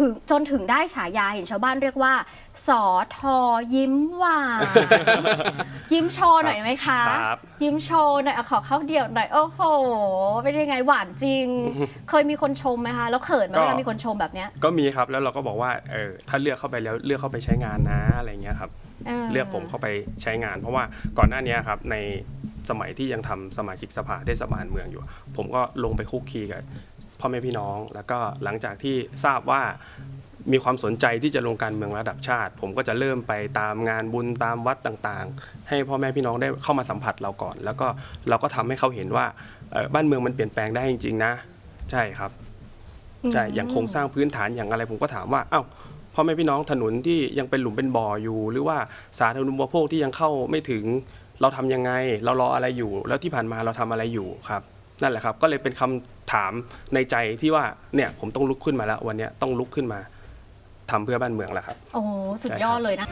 ถึงจนถึงได้ฉายาเห็นชาวบ้านเรียกว่า สอทอยิ้มหวานยิ้มโชว์หน่อยไหมคะ ครับ ยิ้มโชว์หน่อยเอาขอเข้าเดี่ยวหน่อย โอ้โห เป็นยังไงหวานจริง เคยมีคนชมไหมคะ แล้วเขินไหมก็ เวลามีคนชมแบบเนี้ยก็มีครับแล้วเราก็บอกว่าเออถ้าเลือกเข้าไปแล้วเลือกเข้าไปใช้งานนะอะไรเงี้ยครับเลือกผมเข้าไปใช้งาน เพราะว่าก่อนหน้านี้ครับในสมัยที่ยังทำสมาชิกสภาเทศบาลเมืองอยู่ ผมก็ลงไปคุกคีกับ พ่อแม่พี่น้อง แล้วก็หลังจากที่ทราบว่ามีความสนใจที่จะลงการเมืองระดับชาติ ผมก็จะเริ่มไปตามงานบุญตามวัดต่างๆ ให้พ่อแม่พี่น้องได้เข้ามาสัมผัสเราก่อน แล้วก็เราก็ทำให้เขาเห็นว่าเอ่อบ้านเมืองมันเปลี่ยนแปลงได้จริงๆนะ ใช่ครับใช่อย่างโครงสร้างพื้นฐานอย่างอะไรผมก็ถามว่าเอ้าพ่อแม่พี่น้องถนนที่ยังเป็นหลุมเป็นบ่ออยู่ หรือว่าสาธารณูปโภคที่ยังเข้าไม่ถึงเราทำยังไง เรารออะไรอยู่ แล้วที่ผ่านมาเราทำอะไรอยู่ครับ นั่นแหละครับ ก็เลยเป็นคำถามในใจที่ว่าเนี่ยผมต้องลุกขึ้นมาแล้ว วันนี้ต้องลุกขึ้นมาทำเพื่อบ้านเมืองแล้วครับ โอ้สุดยอดเลยนะ